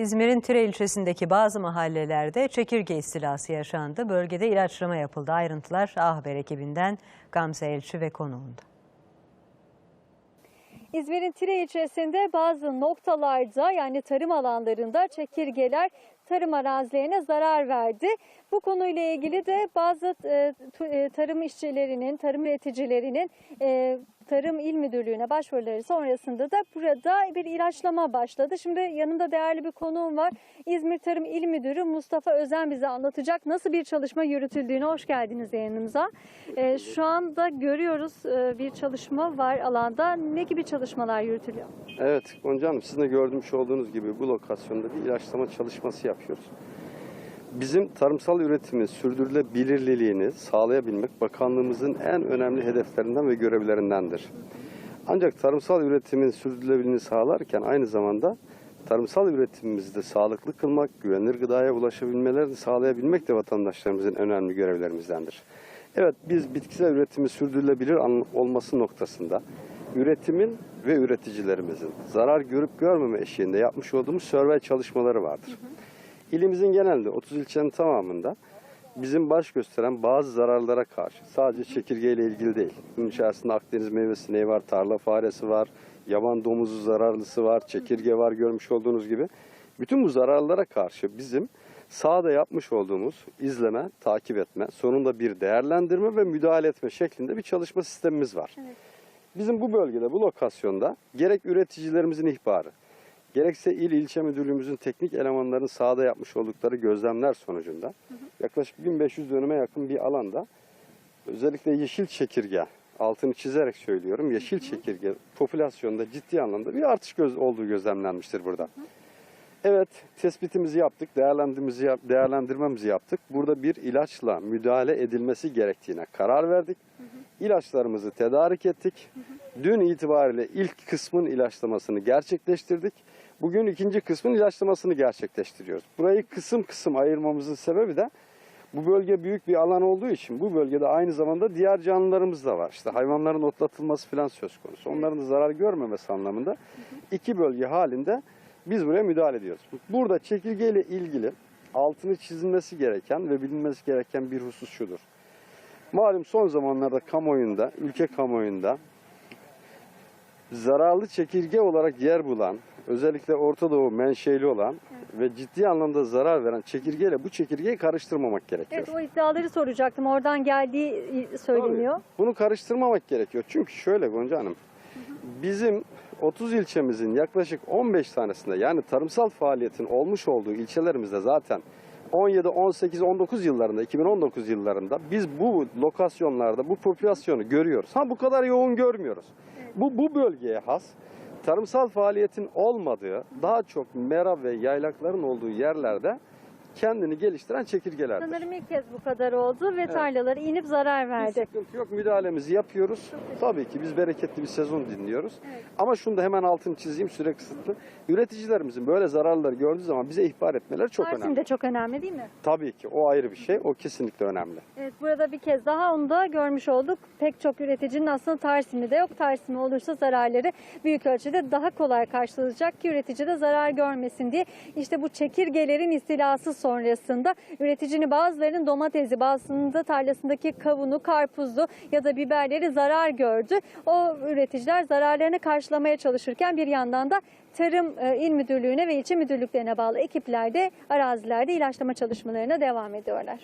İzmir'in Tire ilçesindeki bazı mahallelerde çekirge istilası yaşandı. Bölgede ilaçlama yapıldı. Ayrıntılar A ekibinden Gamze Elçi ve konuğunda. İzmir'in Tire ilçesinde bazı noktalarda yani tarım alanlarında çekirgeler tarım arazilerine zarar verdi. Bu konuyla ilgili de bazı e, e, tarım işçilerinin, tarım üreticilerinin e, Tarım İl Müdürlüğü'ne başvuruları sonrasında da burada bir ilaçlama başladı. Şimdi yanımda değerli bir konuğum var. İzmir Tarım İl Müdürü Mustafa Özen bize anlatacak nasıl bir çalışma yürütüldüğünü. Hoş geldiniz yayınımıza. Şu anda görüyoruz bir çalışma var alanda. Ne gibi çalışmalar yürütülüyor? Evet Gonca Hanım sizin de görmüş olduğunuz gibi bu lokasyonda bir ilaçlama çalışması yapıyoruz. Bizim tarımsal üretimin sürdürülebilirliğini sağlayabilmek bakanlığımızın en önemli hedeflerinden ve görevlerindendir. Ancak tarımsal üretimin sürdürülebilirliğini sağlarken aynı zamanda tarımsal üretimimizi de sağlıklı kılmak, güvenilir gıdaya ulaşabilmelerini sağlayabilmek de vatandaşlarımızın önemli görevlerimizdendir. Evet biz bitkisel üretimi sürdürülebilir olması noktasında üretimin ve üreticilerimizin zarar görüp görmeme eşiğinde yapmış olduğumuz survey çalışmaları vardır. İlimizin genelinde 30 ilçenin tamamında bizim baş gösteren bazı zararlara karşı sadece çekirgeyle ilgili değil. Bunun içerisinde Akdeniz meyve sineği var, tarla faresi var, yaban domuzu zararlısı var, çekirge var görmüş olduğunuz gibi. Bütün bu zararlara karşı bizim sahada yapmış olduğumuz izleme, takip etme, sonunda bir değerlendirme ve müdahale etme şeklinde bir çalışma sistemimiz var. Bizim bu bölgede, bu lokasyonda gerek üreticilerimizin ihbarı, gerekse il ilçe müdürlüğümüzün teknik elemanlarının sahada yapmış oldukları gözlemler sonucunda yaklaşık 1500 dönüme yakın bir alanda özellikle yeşil çekirge altını çizerek söylüyorum yeşil çekirge popülasyonda ciddi anlamda bir artış göz olduğu gözlemlenmiştir burada. Evet tespitimizi yaptık, değerlendirmemizi, yap- değerlendirmemizi yaptık. Burada bir ilaçla müdahale edilmesi gerektiğine karar verdik. İlaçlarımızı tedarik ettik. Dün itibariyle ilk kısmın ilaçlamasını gerçekleştirdik. Bugün ikinci kısmın ilaçlamasını gerçekleştiriyoruz. Burayı kısım kısım ayırmamızın sebebi de bu bölge büyük bir alan olduğu için bu bölgede aynı zamanda diğer canlılarımız da var. İşte hayvanların otlatılması falan söz konusu. Onların da zarar görmemesi anlamında iki bölge halinde biz buraya müdahale ediyoruz. Burada çekirgeyle ilgili altını çizilmesi gereken ve bilinmesi gereken bir husus şudur. Malum son zamanlarda kamuoyunda, ülke kamuoyunda zararlı çekirge olarak yer bulan, özellikle Orta Doğu menşeli olan ve ciddi anlamda zarar veren çekirgeyle bu çekirgeyi karıştırmamak gerekiyor. Evet o iddiaları soracaktım. Oradan geldiği söyleniyor. Tabii, Bunu karıştırmamak gerekiyor. Çünkü şöyle Gonca Hanım, bizim 30 ilçemizin yaklaşık 15 tanesinde yani tarımsal faaliyetin olmuş olduğu ilçelerimizde zaten 17, 18, 19 yıllarında, 2019 yıllarında biz bu lokasyonlarda bu popülasyonu görüyoruz. Ha bu kadar yoğun görmüyoruz. Bu bu bölgeye has tarımsal faaliyetin olmadığı, daha çok mera ve yaylakların olduğu yerlerde kendini geliştiren çekirgelerdir. Sanırım ilk kez bu kadar oldu ve tarlalara inip zarar verdi. sıkıntı yok. Müdahalemizi yapıyoruz. Tabii ki biz bereketli bir sezon dinliyoruz. Ama şunu da hemen altını çizeyim süre kısıtlı. Üreticilerimizin böyle zararları gördüğü zaman bize ihbar etmeleri çok Tarsim önemli. de çok önemli değil mi? Tabii ki o ayrı bir şey. O kesinlikle önemli. Evet burada bir kez daha onu da görmüş olduk. Pek çok üreticinin aslında Tarsim'i de yok. Tarsim'i olursa zararları büyük ölçüde daha kolay karşılanacak ki üretici de zarar görmesin diye. İşte bu çekirgelerin istilası sonrasında üreticinin bazılarının domatesi, bazısının da tarlasındaki kavunu, karpuzu ya da biberleri zarar gördü. O üreticiler zararlarını karşılamaya çalışırken bir yandan da Tarım e, İl Müdürlüğü'ne ve ilçe müdürlüklerine bağlı ekipler de arazilerde ilaçlama çalışmalarına devam ediyorlar.